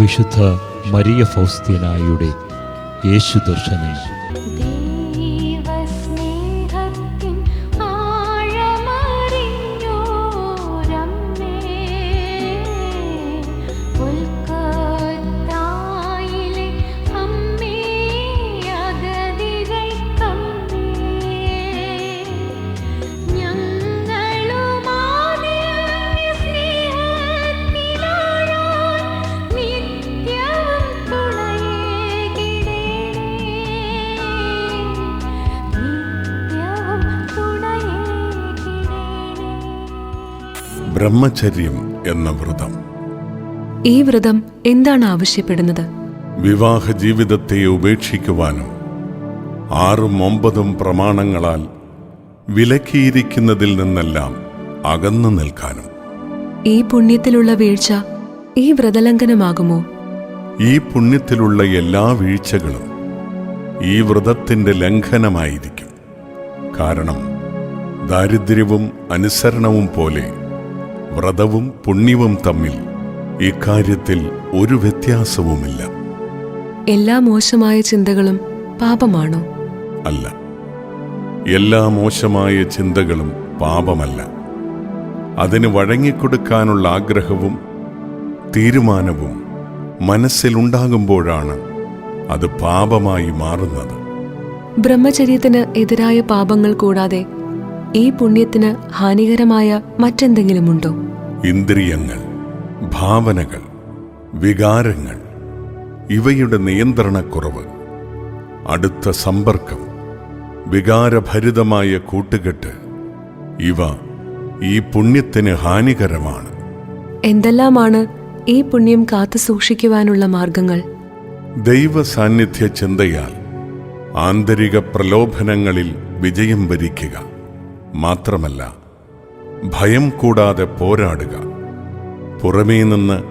വിശുദ്ധ മരിയ ഫൗസ്തീനായുടെ യേശുദർശനം. ബ്രഹ്മചര്യം എന്ന വ്രതം. ഈ വ്രതം എന്താണ് ആവശ്യപ്പെടുന്നത്? വിവാഹ ജീവിതത്തെ ഉപേക്ഷിക്കുവാനും ആറും ഒമ്പതും പ്രമാണങ്ങളാൽ വിലക്കിയിരിക്കുന്നതിൽ നിന്നെല്ലാം അകന്നു നിൽക്കാനും. ഈ പുണ്യത്തിലുള്ള വീഴ്ച ഈ വ്രതലംഘനമാകുമോ? ഈ പുണ്യത്തിലുള്ള എല്ലാ വീഴ്ചകളും ഈ വ്രതത്തിന്റെ ലംഘനമായിരിക്കും. കാരണം ദാരിദ്ര്യവും അനുസരണവും പോലെ വ്രതവും പുണ്യവും തമ്മിൽ ഇക്കാര്യത്തിൽ ഒരു വ്യത്യാസവുമില്ല. എല്ലാ മോശമായ ചിന്തകളും പാപമാണോ? അല്ല. എല്ലാ മോശമായ ചിന്തകളും പാപമല്ല. അതിന് വഴങ്ങിക്കൊടുക്കാനുള്ള ആഗ്രഹവും തീരുമാനവും മനസ്സിലുണ്ടാകുമ്പോഴാണ് അത് പാപമായി മാറുന്നത്. ബ്രഹ്മചര്യത്തിന് എതിരായ പാപങ്ങൾ കൂടാതെ ഈ പുണ്യത്തിന് ഹാനികരമായ മറ്റെന്തെങ്കിലുമുണ്ടോ? ഇന്ദ്രിയങ്ങൾ ഭാവനകൾ വികാരങ്ങൾ ഇവയുടെ നിയന്ത്രണക്കുറവ് അടുത്ത സമ്പർക്കം വികാരഭരിതമായ കൂട്ടുകെട്ട് ഇവ ഈ പുണ്യത്തിന് ഹാനികരമാണ്. എന്തെല്ലാമാണ് ഈ പുണ്യം കാത്തു സൂക്ഷിക്കുവാനുള്ള മാർഗങ്ങൾ? ദൈവ സാന്നിധ്യ ചിന്തയാൽ ആന്തരിക പ്രലോഭനങ്ങളിൽ വിജയം വരിക്കുക. മാത്രമല്ല ഭയം കൂടാതെ പോരാടുക. പുറമേ നിന്ന്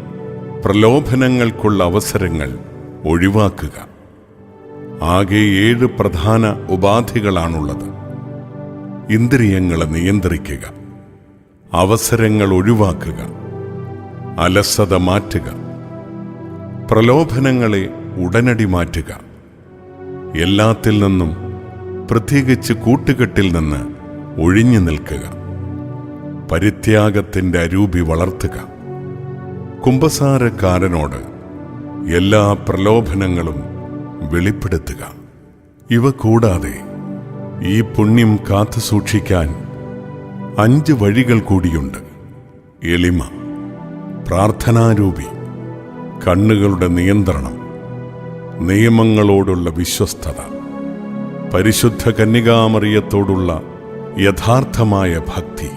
പ്രലോഭനങ്ങൾക്കുള്ള അവസരങ്ങൾ ഒഴിവാക്കുക. ആകെ ഏഴ് പ്രധാന ഉപാധികളാണുള്ളത്. ഇന്ദ്രിയങ്ങളെ നിയന്ത്രിക്കുക. അവസരങ്ങൾ ഒഴിവാക്കുക. അലസത മാറ്റുക. പ്രലോഭനങ്ങളെ ഉടനടി മാറ്റുക. എല്ലാത്തിൽ നിന്നും പ്രത്യേകിച്ച് കൂട്ടുകെട്ടിൽ നിന്ന് ഒഴിഞ്ഞു നിൽക്കുക. പരിത്യാഗത്തിന്റെ അരൂപി വളർത്തുക. കുംഭസാരക്കാരനോട് എല്ലാ പ്രലോഭനങ്ങളും വെളിപ്പെടുത്തുക. ഇവ കൂടാതെ ഈ പുണ്യം കാത്തു സൂക്ഷിക്കാൻ അഞ്ച് വഴികൾ കൂടിയുണ്ട്. എളിമ പ്രാർത്ഥനാരൂപി കണ്ണുകളുടെ നിയന്ത്രണം നിയമങ്ങളോടുള്ള വിശ്വസ്തത പരിശുദ്ധ കന്യകാമറിയത്തോടുള്ള യഥാർത്ഥമായ ഭക്തി